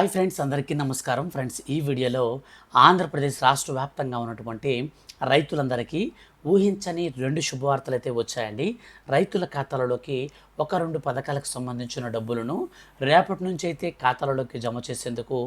Hi friends అందరికీ నమస్కారం. Friends ఈ వీడియోలో ఆంధ్రప్రదేశ్ రాష్ట్ర వ్యాప్తంగా ఉన్నటువంటి రైతులందరికీ ఊహించని రెండు శుభవార్తలు అయితే వచ్చాయండి. రైతుల ఖాతాలలోకి ఒక రెండు పథకాలకు సంబంధించిన డబ్బులను రేపటి నుంచి అయితే ఖాతాలలోకి జమ చేసేందుకు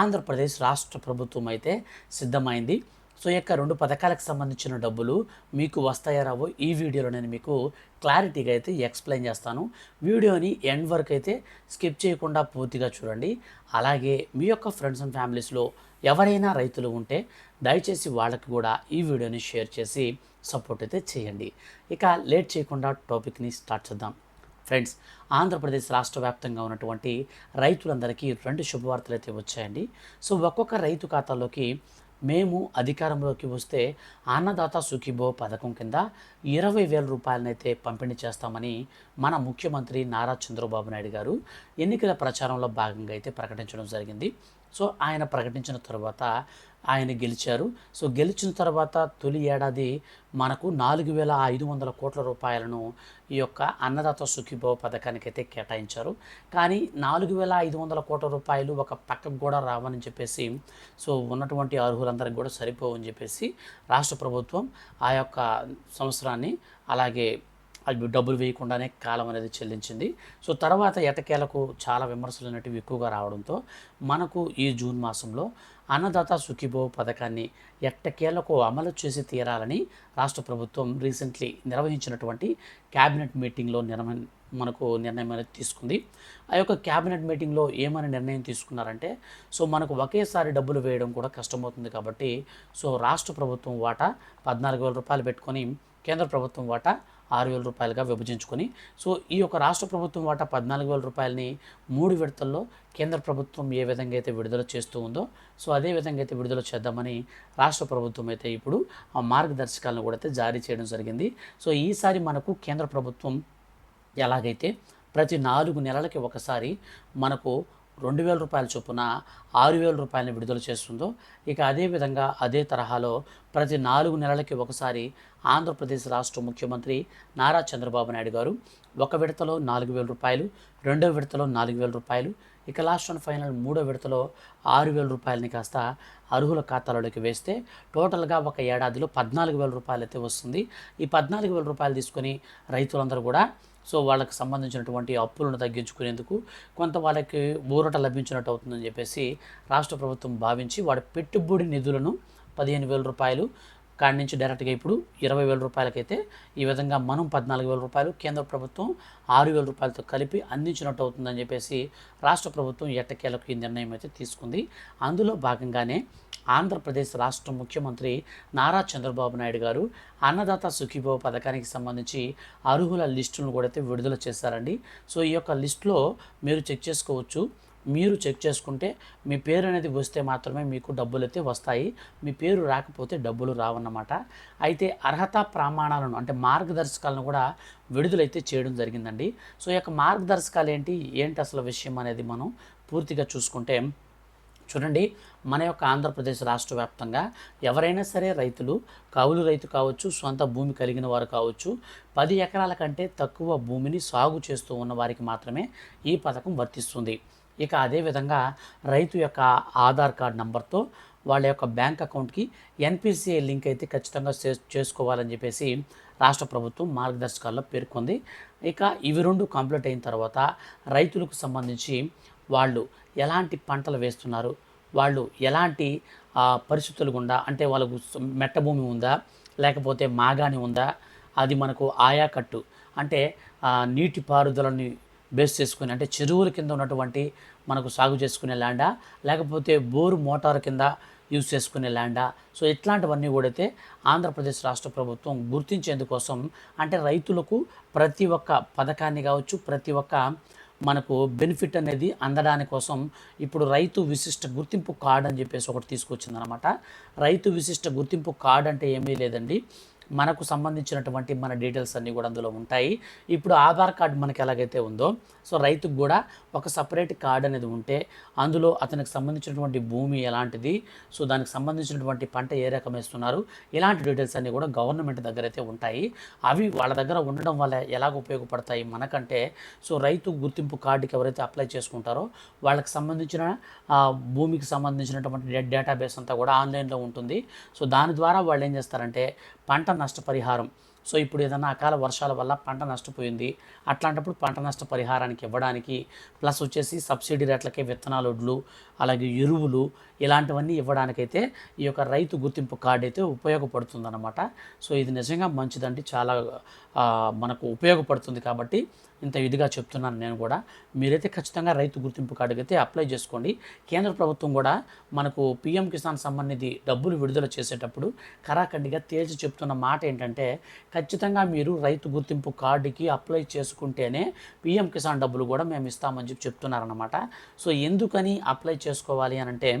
ఆంధ్రప్రదేశ్ రాష్ట్ర ప్రభుత్వం అయితే సిద్ధమైంది. సో ఈ యొక్క రెండు పథకాలకు సంబంధించిన డబ్బులు మీకు వస్తాయా రావో ఈ వీడియోలో నేను మీకు క్లారిటీగా అయితే ఎక్స్ప్లెయిన్ చేస్తాను. వీడియోని ఎండ్ వరకు అయితే స్కిప్ చేయకుండా పూర్తిగా చూడండి. అలాగే మీ యొక్క ఫ్రెండ్స్ అండ్ ఫ్యామిలీస్లో ఎవరైనా రైతులు ఉంటే దయచేసి వాళ్ళకి కూడా ఈ వీడియోని షేర్ చేసి సపోర్ట్ అయితే చేయండి. ఇక లేట్ చేయకుండా టాపిక్ని స్టార్ట్ చేద్దాం. ఫ్రెండ్స్ ఆంధ్రప్రదేశ్ రాష్ట్ర వ్యాప్తంగా ఉన్నటువంటి రైతులందరికీ రెండు శుభవార్తలు అయితే వచ్చాయండి. సో ఒక్కొక్క రైతు ఖాతాలోకి మేము అధికారంలోకి వస్తే అన్నదాత సుఖీభో పథకం కింద ఇరవై వేల రూపాయలనైతే పంపిణీ చేస్తామని మన ముఖ్యమంత్రి నారా చంద్రబాబు నాయుడు గారు ఎన్నికల ప్రచారంలో భాగంగా అయితే ప్రకటించడం జరిగింది. సో ఆయన ప్రకటించిన తర్వాత ఆయన గెలిచారు. సో గెలిచిన తర్వాత తొలి ఏడాది మనకు నాలుగు వేల ఐదు వందల కోట్ల రూపాయలను ఈ యొక్క అన్నదాత సుఖీభవ పథకానికి అయితే కేటాయించారు. కానీ నాలుగు వేల ఐదు వందల కోట్ల రూపాయలు ఒక పక్కకు కూడా రావని చెప్పేసి సో ఉన్నటువంటి అర్హులందరికీ కూడా సరిపోవని చెప్పేసి రాష్ట్ర ప్రభుత్వం ఆ యొక్క సంవత్సరాన్ని అలాగే అవి డబ్బులు వేయకుండానే కాలం అనేది చెల్లించింది. సో తర్వాత ఎటకేలకు చాలా విమర్శలు అనేటివి ఎక్కువగా రావడంతో మనకు ఈ జూన్ మాసంలో అన్నదాత సుఖీభో పథకాన్ని ఎట్టకేలకు అమలు చేసి తీరాలని రాష్ట్ర ప్రభుత్వం రీసెంట్లీ నిర్వహించినటువంటి క్యాబినెట్ మీటింగ్లో నిర్మ మనకు నిర్ణయం అనేది తీసుకుంది. ఆ యొక్క క్యాబినెట్ మీటింగ్లో ఏమని నిర్ణయం తీసుకున్నారంటే సో మనకు ఒకేసారి డబ్బులు వేయడం కూడా కష్టమవుతుంది కాబట్టి సో రాష్ట్ర ప్రభుత్వం వాటా పద్నాలుగు వేల రూపాయలు పెట్టుకొని కేంద్ర ప్రభుత్వం వాటా ఆరు వేల రూపాయలుగా విభజించుకొని సో ఈ యొక్క రాష్ట్ర ప్రభుత్వం వాటా పద్నాలుగు వేల రూపాయలని మూడు విడతల్లో కేంద్ర ప్రభుత్వం ఏ విధంగా అయితే విడుదల చేస్తూ ఉందో సో అదే విధంగా అయితే విడుదల చేద్దామని రాష్ట్ర ప్రభుత్వం అయితే ఇప్పుడు ఆ మార్గదర్శకాలను కూడా అయితే జారీ చేయడం జరిగింది. సో ఈసారి మనకు కేంద్ర ప్రభుత్వం ఎలాగైతే ప్రతి నాలుగు నెలలకి ఒకసారి మనకు రెండు వేల రూపాయల చొప్పున ఆరు వేల రూపాయలని విడుదల చేస్తుందో ఇక అదే విధంగా అదే తరహాలో ప్రతి నాలుగు నెలలకి ఒకసారి ఆంధ్రప్రదేశ్ రాష్ట్ర ముఖ్యమంత్రి నారా చంద్రబాబు నాయుడు గారు ఒక విడతలో నాలుగు వేల రూపాయలు రెండో విడతలో నాలుగు వేల రూపాయలు ఇక లాస్ట్ అండ్ ఫైనల్ మూడో విడతలో ఆరు వేల రూపాయలని కాస్త అర్హుల ఖాతాలోకి వేస్తే టోటల్గా ఒక ఏడాదిలో పద్నాలుగు వేల రూపాయలు అయితే వస్తుంది. ఈ పద్నాలుగు వేల రూపాయలు తీసుకొని రైతులందరూ కూడా సో వాళ్ళకి సంబంధించినటువంటి అప్పులను తగ్గించుకునేందుకు కొంత వాళ్ళకి ఊరట లభించినట్టు అవుతుందని చెప్పేసి రాష్ట్ర ప్రభుత్వం భావించి వాడి పెట్టుబడి నిధులను పదిహేను వేల రూపాయలు కాడి నుంచి డైరెక్ట్గా ఇప్పుడు ఇరవై వేల రూపాయలకైతే ఈ విధంగా మనం పద్నాలుగు వేల రూపాయలు కేంద్ర ప్రభుత్వం ఆరు వేల రూపాయలతో కలిపి అందించినట్టు అవుతుందని చెప్పేసి రాష్ట్ర ప్రభుత్వం ఎట్టకేలకు ఈ నిర్ణయం అయితే తీసుకుంది. అందులో భాగంగానే ఆంధ్రప్రదేశ్ రాష్ట్ర ముఖ్యమంత్రి నారా చంద్రబాబు నాయుడు గారు అన్నదాత సుఖీభవ పథకానికి సంబంధించి అర్హుల లిస్టులను కూడా అయితే విడుదల చేశారండి. సో ఈ యొక్క లిస్టులో మీరు చెక్ చేసుకోవచ్చు. మీరు చెక్ చేసుకుంటే మీ పేరు అనేది వస్తే మాత్రమే మీకు డబ్బులు అయితే వస్తాయి. మీ పేరు రాకపోతే డబ్బులు రావన్నమాట. అయితే అర్హత ప్రమాణాలను అంటే మార్గదర్శకాలను కూడా విడుదలైతే చేయడం జరిగిందండి. సో ఈ యొక్క మార్గదర్శకాలు ఏంటి? ఏంటి అసలు విషయం అనేది మనం పూర్తిగా చూసుకుంటే చూడండి మన యొక్క ఆంధ్రప్రదేశ్ రాష్ట్ర వ్యాప్తంగా ఎవరైనా సరే రైతులు కౌలు రైతు కావచ్చు సొంత భూమి కలిగిన వారు కావచ్చు పది ఎకరాల కంటే తక్కువ భూమిని సాగు చేస్తూ ఉన్న వారికి మాత్రమే ఈ పథకం వర్తిస్తుంది. ఇక అదేవిధంగా రైతు యొక్క ఆధార్ కార్డ్ నంబర్తో వాళ్ళ యొక్క బ్యాంక్ అకౌంట్కి ఎన్పిసిఐ లింక్ అయితే ఖచ్చితంగా చేసుకోవాలని చెప్పేసి రాష్ట్ర ప్రభుత్వం మార్గదర్శకాల్లో పేర్కొంది. ఇక ఇవి రెండు కంప్లీట్ అయిన తర్వాత రైతులకు సంబంధించి వాళ్ళు ఎలాంటి పంటలు వేస్తున్నారు? వాళ్ళు ఎలాంటి పరిస్థితులు గుండా అంటే వాళ్ళకు మెట్టభూమి మెట్ట భూమి ఉందా? లేకపోతే మాగాణి ఉందా? అది మనకు ఆయా కట్టు. అంటే నీటిపారుదలని నీటి పారుదలని బేస్ చేసుకుని అంటే చెరువుల కింద ఉన్నటువంటి మనకు సాగు చేసుకునే ల్యాండా లేకపోతే బోరు మోటార్ కింద యూజ్ చేసుకునే ల్యాండా. సో ఇట్లాంటివన్నీ కూడా అయితే ఆంధ్రప్రదేశ్ రాష్ట్ర ప్రభుత్వం గుర్తించేందుకోసం అంటే రైతులకు ప్రతి ఒక్క పథకాన్ని కావచ్చు ప్రతి ఒక్క మనకు బెనిఫిట్ అనేది అందడాని కోసం ఇప్పుడు రైతు విశిష్ట గుర్తింపు కార్డ్ అని చెప్పేసి ఒకటి తీసుకొచ్చిందనమాట. రైతు విశిష్ట గుర్తింపు కార్డ్ అంటే ఏమీ లేదండి. మనకు సంబంధించినటువంటి మన డీటెయిల్స్ అన్నీ కూడా అందులో ఉంటాయి. ఇప్పుడు ఆధార్ కార్డు మనకి ఎలాగైతే ఉందో సో రైతుకు కూడా ఒక సపరేట్ కార్డు అనేది ఉంటే అందులో అతనికి సంబంధించినటువంటి భూమి ఎలాంటిది సో దానికి సంబంధించినటువంటి పంట ఏ రకం వేస్తున్నారు ఇలాంటి డీటెయిల్స్ అన్నీ కూడా గవర్నమెంట్ దగ్గర అయితే ఉంటాయి. అవి వాళ్ళ దగ్గర ఉండడం వల్ల ఎలాగ ఉపయోగపడతాయి మనకంటే సో రైతు గుర్తింపు కార్డుకి ఎవరైతే అప్లై చేసుకుంటారో వాళ్ళకి సంబంధించిన భూమికి సంబంధించినటువంటి డేటాబేస్ అంతా కూడా ఆన్లైన్లో ఉంటుంది. సో దాని ద్వారా వాళ్ళు ఏం చేస్తారంటే పంట నష్టపరిహారం. సో ఇప్పుడు ఏదైనా అకాల వర్షాల వల్ల పంట నష్టపోయింది. అట్లాంటప్పుడు పంట నష్ట పరిహారానికి ఇవ్వడానికి ప్లస్ వచ్చేసి సబ్సిడీ రేట్లకే విత్తనాలు వడ్లు అలాగే ఎరువులు ఇలాంటివన్నీ ఇవ్వడానికైతే ఈ యొక్క రైతు గుర్తింపు కార్డు అయితే ఉపయోగపడుతుందన్నమాట. సో ఇది నిజంగా మంచిదండి. చాలా మనకు ఉపయోగపడుతుంది కాబట్టి ఇంత ఇదిగా చెప్తున్నాను నేను కూడా. మీరైతే ఖచ్చితంగా రైతు గుర్తింపు కార్డుకి అయితే అప్లై చేసుకోండి. కేంద్ర ప్రభుత్వం కూడా మనకు పీఎం కిసాన్ సంబంధించి డబ్బులు విడుదల చేసేటప్పుడు కరాఖండిగా తేల్చి చెప్తున్న మాట ఏంటంటే ఖచ్చితంగా మీరు రైతు గుర్తింపు కార్డుకి అప్లై చేసుకుంటేనే పీఎం కిసాన్ డబ్బులు కూడా మేము ఇస్తామని చెప్పి చెప్తున్నారన్నమాట. సో ఎందుకని అప్లై చేసుకోవాలి అని అంటే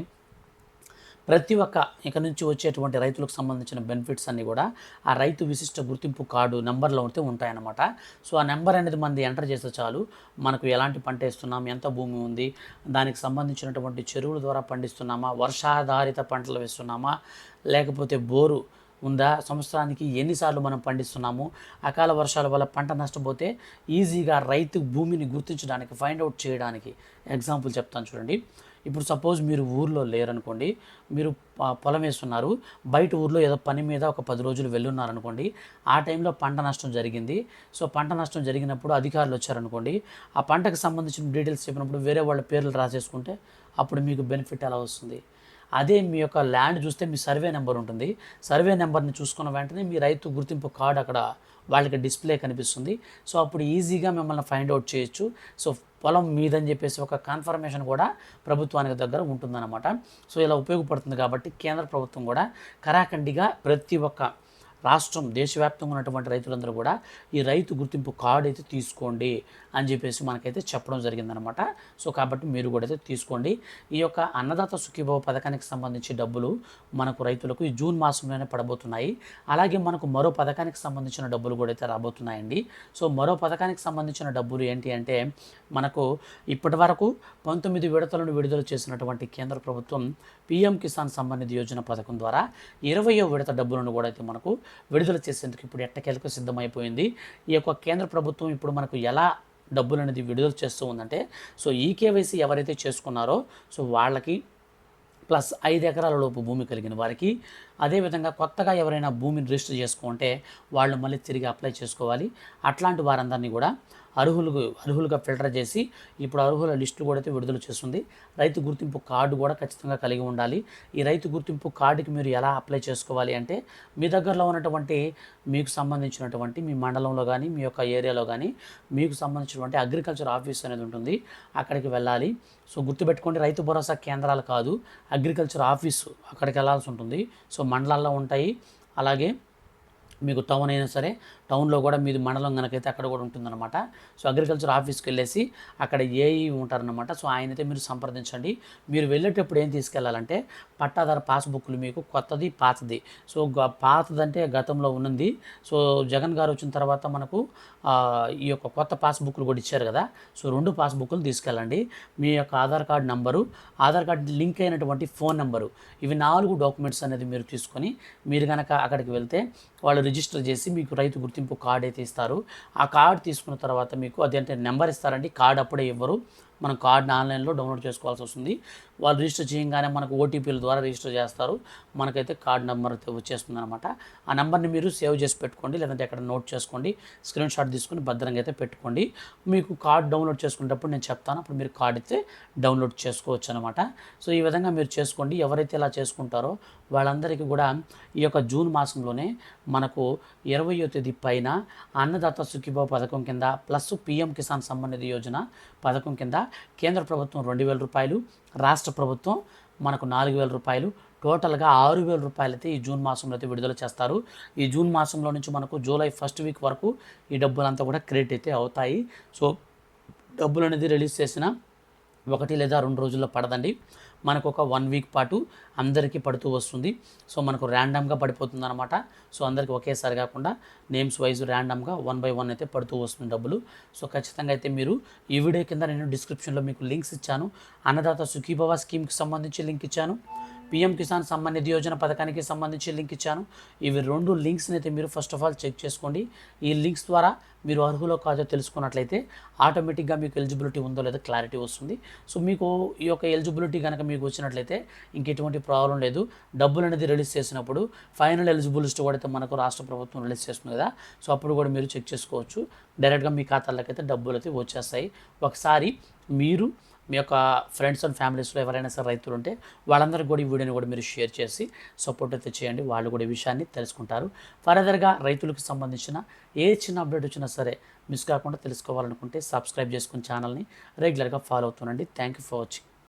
ప్రతి ఒక్క ఇక నుంచి వచ్చేటువంటి రైతులకు సంబంధించిన బెనిఫిట్స్ అన్నీ కూడా ఆ రైతు విశిష్ట గుర్తింపు కార్డు నెంబర్లో ఉంటే ఉంటాయన్నమాట. సో ఆ నెంబర్ అనేది మనది ఎంటర్ చేస్తే చాలు. మనకు ఎలాంటి పంట వేస్తున్నాం ఎంత భూమి ఉంది దానికి సంబంధించినటువంటి చెరువుల ద్వారా పండిస్తున్నామా వర్షాధారిత పంటలు వేస్తున్నామా లేకపోతే బోరు ఉందా? సంవత్సరానికి ఎన్నిసార్లు మనం పండిస్తున్నాము? అకాల వర్షాల వల్ల పంట నష్టపోతే ఈజీగా రైతు భూమిని గుర్తించడానికి ఫైండ్ అవుట్ చేయడానికి ఎగ్జాంపుల్ చెప్తాను చూడండి. ఇప్పుడు సపోజ్ మీరు ఊర్లో లేరనుకోండి మీరు పొలం వేస్తున్నారు బయట ఊర్లో ఏదో పని మీద ఒక పది రోజులు వెళ్ళున్నారనుకోండి ఆ టైంలో పంట నష్టం జరిగింది. సో పంట నష్టం జరిగినప్పుడు అధికారులు వచ్చారనుకోండి ఆ పంటకు సంబంధించిన డీటెయిల్స్ చెప్పినప్పుడు వేరే వాళ్ళ పేర్లు రాసేసుకుంటే అప్పుడు మీకు బెనిఫిట్ ఎలా వస్తుంది? అదే మీ యొక్క ల్యాండ్ చూస్తే మీ సర్వే నెంబర్ ఉంటుంది. సర్వే నెంబర్ని చూసుకున్న వెంటనే మీ రైతు గుర్తింపు కార్డు అక్కడ వాళ్ళకి డిస్ప్లే కనిపిస్తుంది. సో అప్పుడు ఈజీగా మిమ్మల్ని ఫైండ్ అవుట్ చేయొచ్చు. సో పొలం మీదని చెప్పేసి ఒక కన్ఫర్మేషన్ కూడా ప్రభుత్వానికి దగ్గర ఉంటుందన్నమాట. సో ఇలా ఉపయోగపడుతుంది కాబట్టి కేంద్ర ప్రభుత్వం కూడా కరాఖండిగా ప్రతి ఒక్క రాష్ట్రం దేశవ్యాప్తంగా ఉన్నటువంటి రైతులందరూ కూడా ఈ రైతు గుర్తింపు కార్డు అయితే తీసుకోండి అని చెప్పేసి మనకైతే చెప్పడం జరిగిందనమాట. సో కాబట్టి మీరు కూడా అయితే తీసుకోండి. ఈ యొక్క అన్నదాత సుఖీభావ పథకానికి సంబంధించి డబ్బులు మనకు రైతులకు ఈ జూన్ మాసంలోనే పడబోతున్నాయి. అలాగే మనకు మరో పథకానికి సంబంధించిన డబ్బులు కూడా అయితే రాబోతున్నాయండి. సో మరో పథకానికి సంబంధించిన డబ్బులు ఏంటి అంటే మనకు ఇప్పటి వరకు పంతొమ్మిది విడతలను విడుదల చేసినటువంటి కేంద్ర ప్రభుత్వం పిఎం కిసాన్ సంబంధిత యోజన పథకం ద్వారా ఇరవయో విడత డబ్బులను కూడా అయితే మనకు విడుదల చేసేందుకు ఇప్పుడు ఎట్టకేలకు సిద్ధమైపోయింది. ఈ యొక్క కేంద్ర ప్రభుత్వం ఇప్పుడు మనకు ఎలా డబ్బులు అనేది విడుదల చేస్తూ ఉందంటే సో ఈ కేవైసీ ఎవరైతే చేసుకున్నారో సో వాళ్ళకి ప్లస్ ఐదు ఎకరాల లోపు భూమి కలిగిన వారికి అదేవిధంగా కొత్తగా ఎవరైనా భూమిని రిజిస్టర్ చేసుకుంటే వాళ్ళు మళ్ళీ తిరిగి అప్లై చేసుకోవాలి. అట్లాంటి వారందరినీ కూడా అర్హులు అర్హులుగా ఫిల్టర్ చేసి ఇప్పుడు అర్హుల లిస్టు కూడా అయితే విడుదల చేస్తుంది. రైతు గుర్తింపు కార్డు కూడా ఖచ్చితంగా కలిగి ఉండాలి. ఈ రైతు గుర్తింపు కార్డుకి మీరు ఎలా అప్లై చేసుకోవాలి అంటే మీ దగ్గరలో ఉన్నటువంటి మీకు సంబంధించినటువంటి మీ మండలంలో కానీ మీ యొక్క ఏరియాలో కానీ మీకు సంబంధించినటువంటి అగ్రికల్చర్ ఆఫీస్ అనేది ఉంటుంది. అక్కడికి వెళ్ళాలి. సో గుర్తుపెట్టుకోండి రైతు భరోసా కేంద్రాలు కాదు అగ్రికల్చర్ ఆఫీసు అక్కడికి వెళ్ళాల్సి ఉంటుంది. సో మండలాల్లో ఉంటాయి. అలాగే మీకు టౌన్ అయినా సరే టౌన్లో కూడా మీది మండలం కనుకైతే అక్కడ కూడా ఉంటుందన్నమాట. సో అగ్రికల్చర్ ఆఫీస్కి వెళ్ళేసి అక్కడ ఏఈ ఉంటారనమాట సో ఆయనైతే మీరు సంప్రదించండి. మీరు వెళ్ళేటప్పుడు ఏం తీసుకెళ్ళాలంటే పట్టాదార పాస్బుక్లు మీకు కొత్తది పాతది. సో గ- పాతదంటే గతంలో ఉన్నది. సో జగన్ గారు వచ్చిన తర్వాత మనకు ఈ యొక్క కొత్త పాస్బుక్లు కూడా ఇచ్చారు కదా. సో రెండు పాస్బుక్లు తీసుకెళ్ళండి. మీ యొక్క Aadhaar card number Aadhaar card link అయినటువంటి ఫోన్ నెంబరు. ఇవి నాలుగు డాక్యుమెంట్స్ అనేది మీరు తీసుకొని మీరు కనుక అక్కడికి వెళ్తే వాళ్ళు రిజిస్టర్ చేసి మీకు రైతు గుర్తింపు కార్డ్ అయితే ఇస్తారు. ఆ కార్డ్ తీసుకున్న తర్వాత మీకు అదేంటే నెంబర్ ఇస్తారండి. కార్డ్ అప్పుడే ఇవ్వరు. మనం కార్డ్ని ఆన్లైన్లో డౌన్లోడ్ చేసుకోవాల్సి వస్తుంది. వాళ్ళు రిజిస్టర్ చేయగానే మనకు ఓటీపీల ద్వారా రిజిస్టర్ చేస్తారు. మనకైతే కార్డ్ నెంబర్ అయితే వచ్చేస్తుంది అనమాట ఆ నెంబర్ని మీరు సేవ్ చేసి పెట్టుకోండి. లేదంటే ఎక్కడ నోట్ చేసుకోండి. స్క్రీన్ షాట్ తీసుకొని భద్రంగా అయితే పెట్టుకోండి. మీకు కార్డ్ డౌన్లోడ్ చేసుకునేటప్పుడు నేను చెప్తాను. అప్పుడు మీరు కార్డ్ అయితే డౌన్లోడ్ చేసుకోవచ్చు అనమాట సో ఈ విధంగా మీరు చేసుకోండి. ఎవరైతే ఇలా చేసుకుంటారో వాళ్ళందరికీ కూడా ఈ యొక్క జూన్ మాసంలోనే మనకు ఇరవయో తేదీ పైన అన్నదాత సుఖీభావ పథకం కింద ప్లస్ పిఎం కిసాన్ సమ్మాన్ నిధి యోజన పథకం కింద కేంద్ర ప్రభుత్వం రెండు వేల రూపాయలు రాష్ట్ర ప్రభుత్వం మనకు నాలుగు వేల రూపాయలు టోటల్గా ఆరు వేల రూపాయలు అయితే ఈ జూన్ మాసంలో అయితే విడుదల చేస్తారు. ఈ జూన్ మాసంలో నుంచి మనకు జూలై ఫస్ట్ వీక్ వరకు ఈ డబ్బులంతా కూడా క్రెడిట్ అయితే అవుతాయి. సో డబ్బులు అనేది రిలీజ్ చేసిన ఒకటి లేదా రెండు రోజుల్లో పడదండి. మనకు ఒక వన్ వీక్ పాటు అందరికీ పడుతూ వస్తుంది. సో మనకు ర్యాండమ్గా పడిపోతుంది అనమాట సో అందరికీ ఒకేసారి కాకుండా నేమ్స్ వైజ్ ర్యాండమ్గా వన్ బై వన్ అయితే పడుతూ వస్తుంది డబ్బులు. సో ఖచ్చితంగా అయితే మీరు ఈ వీడియో కింద నేను డిస్క్రిప్షన్లో మీకు లింక్స్ ఇచ్చాను. అన్నదాత సుఖీభవ స్కీమ్కి సంబంధించి లింక్ ఇచ్చాను. పిఎం కిసాన్ సమ్మాన్ నిధి యోజన పథకానికి సంబంధించి లింక్ ఇచ్చాను. ఇవి రెండు లింక్స్ని అయితే మీరు ఫస్ట్ ఆఫ్ ఆల్ చెక్ చేసుకోండి. ఈ లింక్స్ ద్వారా మీరు అర్హులో కాదో తెలుసుకున్నట్లయితే ఆటోమేటిక్గా మీకు ఎలిజిబిలిటీ ఉందో లేదో క్లారిటీ వస్తుంది. సో మీకు ఈ యొక్క ఎలిజిబిలిటీ కనుక మీకు వచ్చినట్లయితే ఇంకెటువంటి ప్రాబ్లం లేదు. డబ్బులు అనేది రిలీజ్ చేసినప్పుడు ఫైనల్ ఎలిజిబుల్ లిస్ట్ కూడా అయితే మనకు రాష్ట్ర ప్రభుత్వం రిలీజ్ చేస్తుంది కదా. సో అప్పుడు కూడా మీరు చెక్ చేసుకోవచ్చు. డైరెక్ట్గా మీ ఖాతాలకైతే డబ్బులు అయితే వచ్చేస్తాయి. ఒకసారి మీరు మీ యొక్క ఫ్రెండ్స్ అండ్ ఫ్యామిలీస్లో ఎవరైనా సరే రైతులు ఉంటే వాళ్ళందరికీ కూడా ఈ వీడియోని కూడా మీరు షేర్ చేసి సపోర్ట్ అయితే చేయండి. వాళ్ళు కూడా ఈ విషయాన్ని తెలుసుకుంటారు. ఫర్దర్గా రైతులకు సంబంధించిన ఏ చిన్న అప్డేట్ వచ్చినా సరే మిస్ కాకుండా తెలుసుకోవాలనుకుంటే సబ్స్క్రైబ్ చేసుకుని ఛానల్ని రెగ్యులర్గా follow అవుతుండండి. Thank you for watching